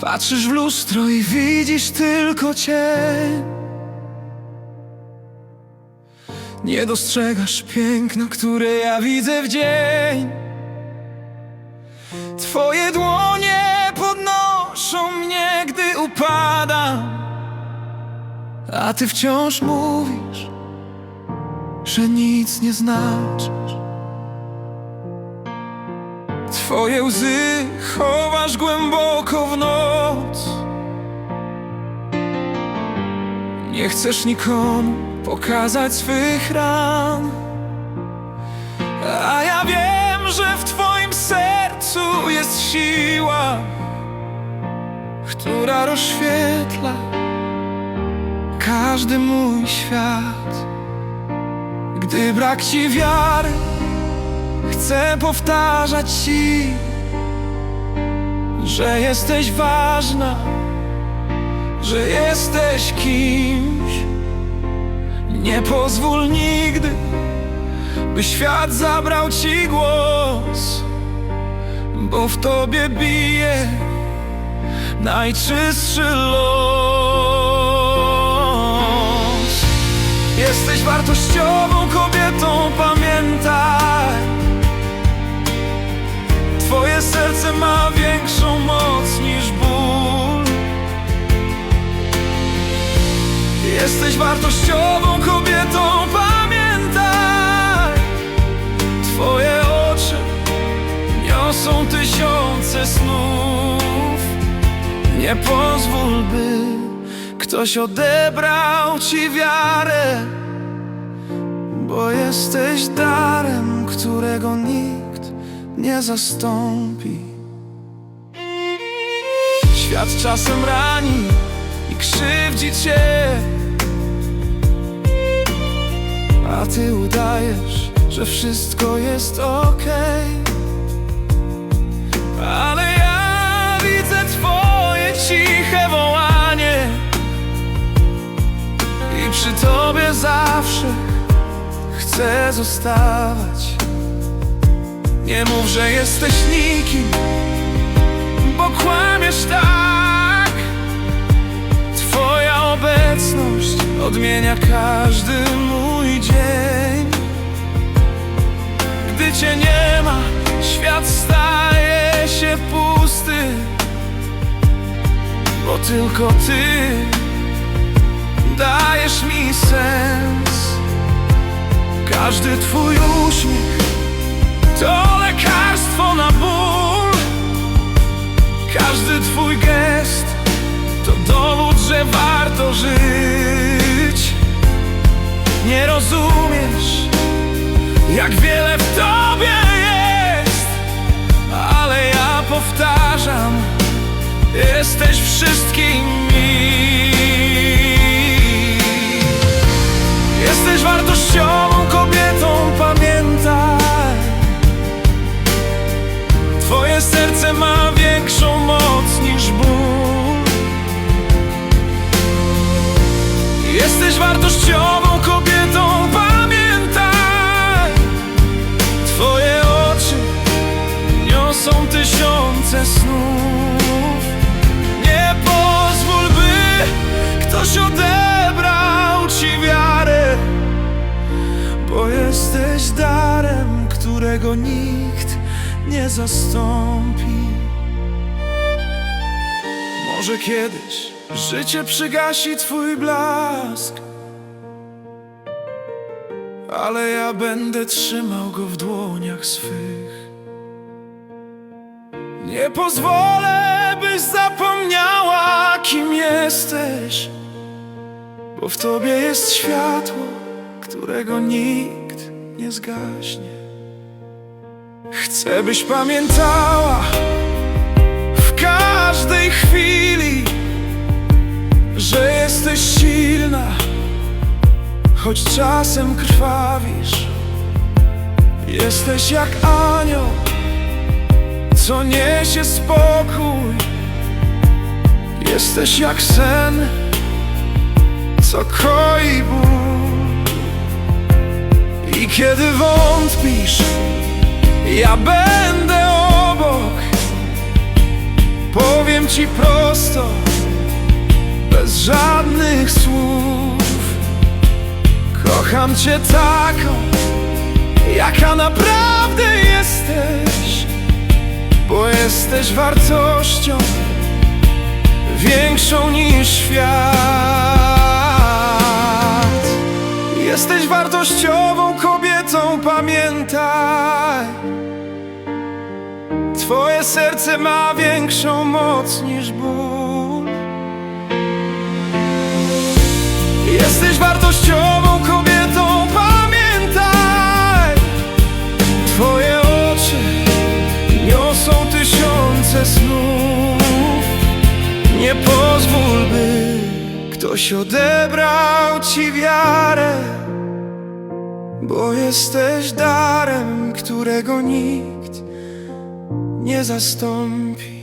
Patrzysz w lustro i widzisz tylko cień. Nie dostrzegasz piękna, które ja widzę w dzień. Twoje dłonie podnoszą mnie, gdy upadam. A ty wciąż mówisz, że nic nie znaczysz. Twoje łzy chowasz Nie chcesz nikomu pokazać swych ran. A ja wiem, że w twoim sercu jest siła Która rozświetla każdy mój świat. Gdy brak ci wiary Chcę powtarzać ci, że jesteś ważna, że jesteś kimś. Nie pozwól nigdy, by świat zabrał ci głos, bo w tobie bije najczystszy los. Jesteś wartościową kobietą, pamiętaj. Twoje serce ma większą moc niż ból Jesteś wartościową kobietą, pamiętaj. Twoje oczy niosą tysiące snów. Nie pozwól, by ktoś odebrał ci wiarę Bo jesteś darem, którego nikt nie zastąpi. Świat czasem rani i krzywdzi cię A ty udajesz, że wszystko jest okej. Ale ja widzę twoje ciche wołanie. I przy tobie zawsze chcę zostawać. Nie mów, że jesteś nikim, bo kłamiesz tak odmienia każdy mój dzień. Gdy Cię nie ma, świat staje się pusty Bo tylko Ty dajesz mi sens. Każdy Twój uśmiech to lekarstwo na ból. Każdy twój gest To dowód, że warto żyć Nie rozumiesz Jak wiele w tobie jest Ale ja powtarzam Jesteś wszystkim mi. Jesteś wartościową kobietą, pamiętaj. Twoje serce ma większą moc niż ból. Jesteś wartościową niosą tysiące snów Nie pozwól, by ktoś odebrał ci wiarę Bo jesteś darem, którego nikt nie zastąpi. Może kiedyś życie przygasi twój blask, ale ja będę trzymał go w dłoniach swych. Nie pozwolę, byś zapomniała, kim jesteś, bo w tobie jest światło, którego nikt nie zgaśnie. Chcę, byś pamiętała w każdej chwili, że jesteś silna, choć czasem krwawisz. Jesteś jak anioł, co niesie spokój. Jesteś jak sen, co koi ból. I kiedy wątpisz, ja będę obok Powiem ci prosto, bez żadnych słów. Kocham cię taką, jaka naprawdę jesteś, bo jesteś wartością większą niż świat. Jesteś wartościową kobietą, pamiętaj. Twoje serce ma większą moc niż ból. Jesteś wartościową ktoś odebrał ci wiarę, bo jesteś darem, którego nikt nie zastąpi.